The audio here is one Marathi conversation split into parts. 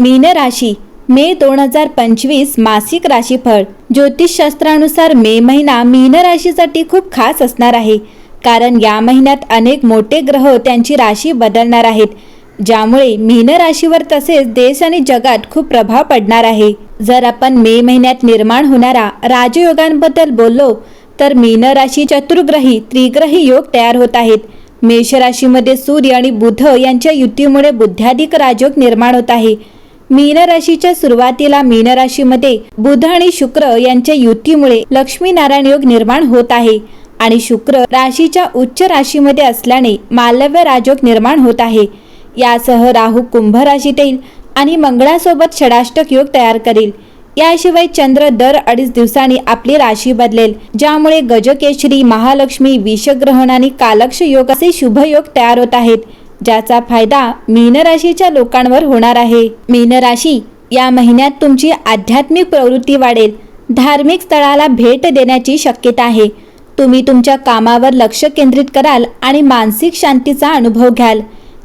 मीन राशी मे दोन हजार पंचवीस मासिक राशीफळ. ज्योतिषशास्त्रानुसार मे महिना मीन राशीसाठी खूप खास असणार आहे. कारण या महिन्यात अनेक मोठे ग्रह त्यांची राशी बदलणार आहेत. ज्यामुळे मीन राशीवर तसेच देश आणि जगात खूप प्रभाव पडणार आहे. जर आपण मे महिन्यात निर्माण होणारा राजयोगांबद्दल बोललो तर मीन राशी चतुर्ग्रही त्रिग्रही योग तयार होत आहेत. मेष राशीमध्ये सूर्य आणि बुध यांच्या युतीमुळे बुद्ध्याधिक राजयोग निर्माण होत आहे. मीन राशीच्या सुरुवातीला मीन राशीमध्ये बुध आणि शुक्र यांच्या युतीमुळे लक्ष्मीनारायण योग निर्माण होत आहे. आणि शुक्र राशीच्या उच्च राशीमध्ये असल्याने मालव्य राजयोग निर्माण होत आहे. यासह राहू कुंभ राशीत येईल आणि मंगळासोबत षडाष्टक योग तयार करेल. याशिवाय चंद्र दर अडीच दिवसांनी आपली राशी बदलेल ज्यामुळे गजकेशरी महालक्ष्मी विषग्रहण आणि कालक्ष योग असे शुभ योग तयार होत आहेत. ज्याचा फायदा मीन राशीच्या लोकांवर होणार आहे. मीन राशी या महिन्यात तुमची आध्यात्मिक प्रवृत्ती वाढेल. धार्मिक स्थळाला भेट देण्याची शक्यता आहे. तुम्ही तुमच्या कामावर लक्ष केंद्रित कराल आणि मानसिक शांतीचा अनुभव घ्याल.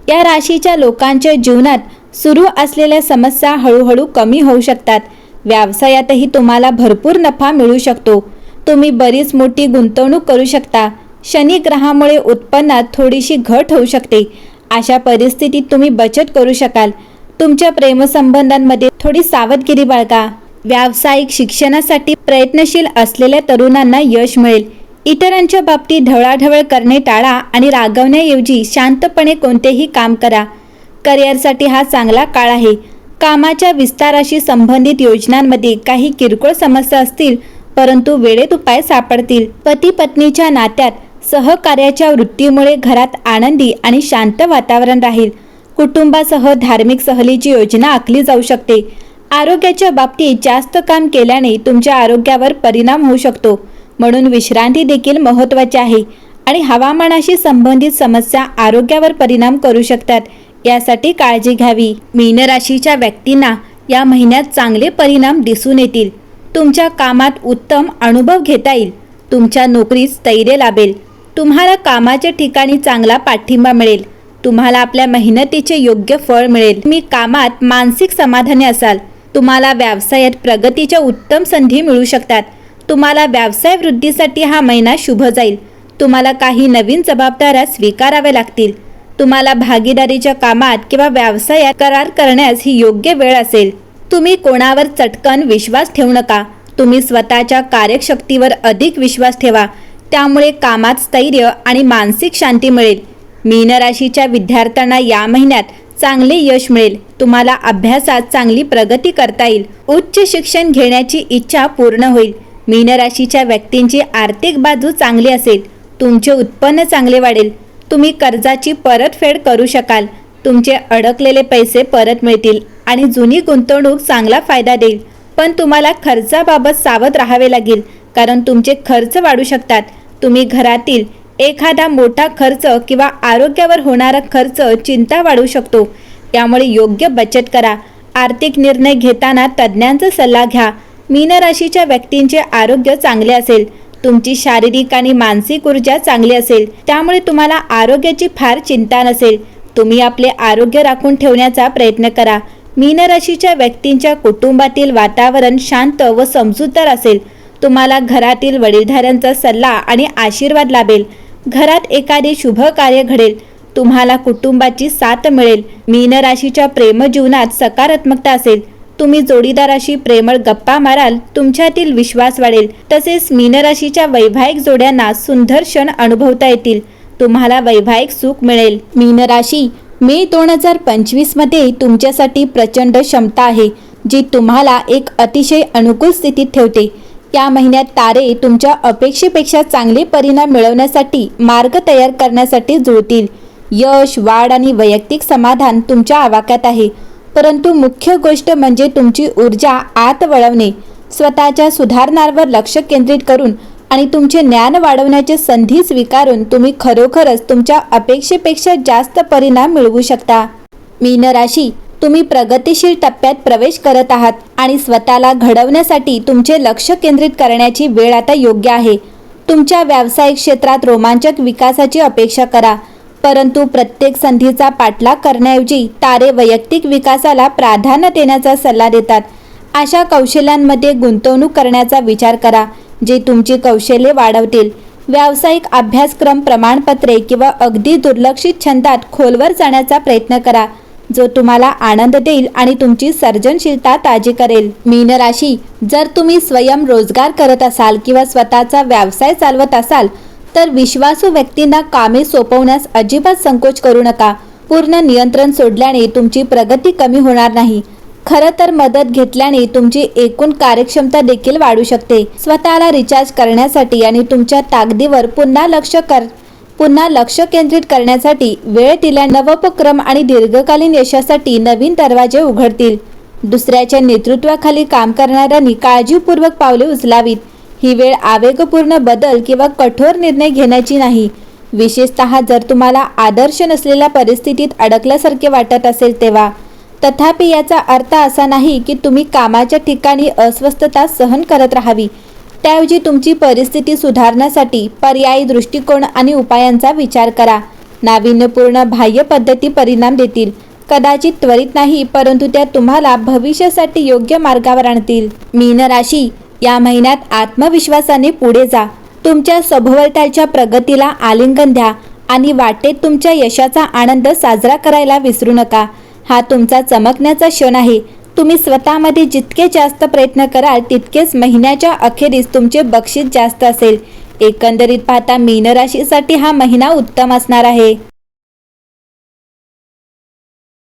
या राशीच्या लोकांच्या जीवनात सुरू असलेल्या समस्या हळूहळू कमी होऊ शकतात. व्यवसायातही तुम्हाला भरपूर नफा मिळू शकतो. तुम्ही बरीच मोठी गुंतवणूक करू शकता. शनी ग्रहामुळे उत्पन्नात थोडीशी घट होऊ शकते. अशा परिस्थितीत तुम्ही बचत करू शकाल. तुमच्या प्रेमसंबंधांमध्ये थोडी सावधगिरी बाळगा. व्यावसायिक शिक्षणासाठी प्रयत्नशील असलेल्या तरुणांना यश मिळेल. इतरांच्या बाबतीत ढवळाढवळ करणे टाळा आणि रागवण्याऐवजी शांतपणे कोणतेही काम करा. करिअरसाठी हा चांगला काळ आहे. कामाच्या विस्ताराशी संबंधित योजनांमध्ये काही किरकोळ समस्या असतील परंतु वेळेत उपाय सापडतील. पती पत्नीच्या नात्यात सहकार्याच्या वृत्तीमुळे घरात आनंदी आणि शांत वातावरण राहील. कुटुंबासह धार्मिक सहलीची योजना आखली जाऊ शकते. आरोग्याच्या बाबतीत जास्त काम केल्याने तुमच्या आरोग्यावर परिणाम होऊ शकतो. म्हणून विश्रांती देखील महत्त्वाची आहे आणि हवामानाशी संबंधित समस्या आरोग्यावर परिणाम करू शकतात. यासाठी काळजी घ्यावी. मीन राशीच्या व्यक्तींना या महिन्यात चांगले परिणाम दिसून येतील. तुमच्या कामात उत्तम अनुभव घेता येईल. तुमच्या नोकरीत स्थैर्य लाभेल. तुम्हाला कामाच्या ठिकाणी चांगला पाठिंबा मिळेल. तुम्हाला आपल्या मेहनतीचे योग्य फळ मिळेल. तुम्ही कामात मानसिक समाधानी असाल. तुम्हाला व्यवसायात प्रगतीच्या उत्तम संधी मिळू शकतात. तुम्हाला व्यवसाय वृद्धीसाठी हा महिना शुभ जाईल. तुम्हाला काही नवीन जबाबदाऱ्या स्वीकाराव्या लागतील. तुम्हाला भागीदारीच्या कामात किंवा व्यवसायात करार करण्यास ही योग्य वेळ असेल. तुम्ही कोणावर चटकन विश्वास ठेवू नका. तुम्ही स्वतःच्या कार्यशक्तीवर अधिक विश्वास ठेवा. त्यामुळे कामात स्थैर्य आणि मानसिक शांती मिळेल. मीन राशीच्या विद्यार्थ्यांना या महिन्यात चांगले यश मिळेल. तुम्हाला अभ्यासात चांगली प्रगती करता येईल. उच्च शिक्षण घेण्याची इच्छा पूर्ण होईल. मीन राशीच्या व्यक्तींची आर्थिक बाजू चांगली असेल. तुमचे उत्पन्न चांगले वाढेल. तुम्ही कर्जाची परतफेड करू शकाल. तुमचे अडकलेले पैसे परत मिळतील आणि जुनी गुंतवणूक चांगला फायदा देईल. पण तुम्हाला खर्चाबाबत सावध राहावे लागेल. कारण तुमचे खर्च वाढू शकतात. तुम्ही घरातील एखादा मोठा खर्च किंवा आरोग्यावर होणारा खर्च चिंता वाढू शकतो. त्यामुळे योग्य बचत करा. आर्थिक निर्णय घेताना तज्ज्ञांचा सल्ला घ्या. मीन राशीच्या व्यक्तींचे आरोग्य चांगले असेल. तुमची शारीरिक आणि मानसिक ऊर्जा चांगली असेल. त्यामुळे तुम्हाला आरोग्याची फार चिंता नसेल. तुम्ही आपले आरोग्य राखून ठेवण्याचा प्रयत्न करा. मीन राशीच्या व्यक्तींच्या कुटुंबातील वातावरण शांत व समजूतदार असेल. तुम्हाला घरातील वडीलधाऱ्यांचा सल्ला आणि आशीर्वाद लाभेल. घरात एखादे शुभ कार्य घडेल. तुम्हाला कुटुंबाची साथ मिळेल. मीन राशीच्या प्रेमजीवनात सकारात्मकता असेल. तुम्ही जोडीदाराशी प्रेमळ गप्पा माराल तुमच्यातील विश्वास वाढेल. तसेच मीन राशीच्या वैवाहिक जोड्यांना सुंदर क्षण अनुभवता येतील. तुम्हाला वैवाहिक सुख मिळेल. मीन राशी मे दोन हजार पंचवीसमध्ये तुमच्यासाठी प्रचंड क्षमता आहे जी तुम्हाला एक अतिशय अनुकूल स्थितीत ठेवते. या महिन्यात तारे तुमच्या अपेक्षेपेक्षा चांगले परिणाम मिळवण्यासाठी मार्ग तयार करण्यासाठी जुळतील. यश वाढ आणि वैयक्तिक समाधान तुमच्या आवाक्यात आहे. परंतु मुख्य गोष्ट म्हणजे तुमची ऊर्जा आत वळवणे. स्वतःच्या सुधारणांवर लक्ष केंद्रित करून आणि तुमचे ज्ञान वाढवण्याची संधी स्वीकारून तुम्ही खरोखरच तुमच्या अपेक्षेपेक्षा जास्त परिणाम मिळवू शकता. मीन राशी तुम्ही प्रगतिशील टप्प्यात प्रवेश करत आहात आणि स्वतःला घडवण्यासाठी तुमचे लक्ष केंद्रित करण्याची वेळ आता योग्य आहे. तुमच्या व्यावसायिक क्षेत्रात रोमांचक विकासाची अपेक्षा करा परंतु प्रत्येक संधीचा पाठलाग करण्याऐवजी तारे वैयक्तिक विकासाला प्राधान्य देण्याचा सल्ला देतात. अशा कौशल्यांमध्ये गुंतवणूक करण्याचा विचार करा जे तुमची कौशल्ये वाढवतील. व्यावसायिक अभ्यासक्रम प्रमाणपत्रे किंवा अगदी दुर्लक्षित छंदात खोलवर जाण्याचा प्रयत्न करा. जो तुम्हाला आनंद देईल आणि तुमची सर्जनशीलता ताजी करेल. मीन राशी जर तुम्ही स्वयं रोजगार करत असाल किंवा स्वतःचा व्यवसाय चालवत असाल तर विश्वासू व्यक्तींना कामे सोपवण्यास अजिबात संकोच करू नका. पूर्ण नियंत्रण सोडल्याने तुमची प्रगती कमी होणार नाही. खरं तर मदत घेतल्याने तुमची एकूण कार्यक्षमता देखील वाढू शकते. स्वतःला रिचार्ज करण्यासाठी आणि तुमच्या ताकदीवर पुन्हा लक्ष कर पुन्हा लक्ष केंद्रित करण्यासाठी वेळ दिल्या नवोपक्रम आणि दीर्घकालीन यशासाठी नवीन दरवाजे उघडतील. दुसऱ्याच्या नेतृत्वाखाली काम करणाऱ्यांनी काळजीपूर्वक पावले उचलावीत. ही वेळ आवेगपूर्ण बदल किंवा कठोर निर्णय घेण्याची नाही. विशेषतः जर तुम्हाला आदर्श नसलेल्या परिस्थितीत अडकल्यासारखे वाटत असेल तेव्हा. तथापि याचा अर्थ असा नाही की तुम्ही कामाच्या ठिकाणी अस्वस्थता सहन करत राहावी. त्याऐवजी तुमची परिस्थिती सुधारण्यासाठी पर्यायी दृष्टिकोन आणि उपायांचा विचार करा. नाविन्यपूर्ण बाह्य पद्धती परिणाम देतील. कदाचित त्वरित नाही परंतु त्या तुम्हाला भविष्यासाठी योग्य मार्गावर आणतील. मीन राशी या महिन्यात आत्मविश्वासाने पुढे जा. तुमच्या सभोवतालच्या प्रगतीला आलिंगन द्या आणि वाटेत तुमच्या यशाचा आनंद साजरा करायला विसरू नका. हा तुमचा चमकण्याचा क्षण आहे. तुम्ही स्वतःमध्ये जितके जास्त प्रयत्न कराल तितकेच महिन्याच्या अखेरीस तुमचे बक्षीस जास्त असेल. एकंदरीत पाहता मीन राशीसाठी हा महिना उत्तम असणार आहे.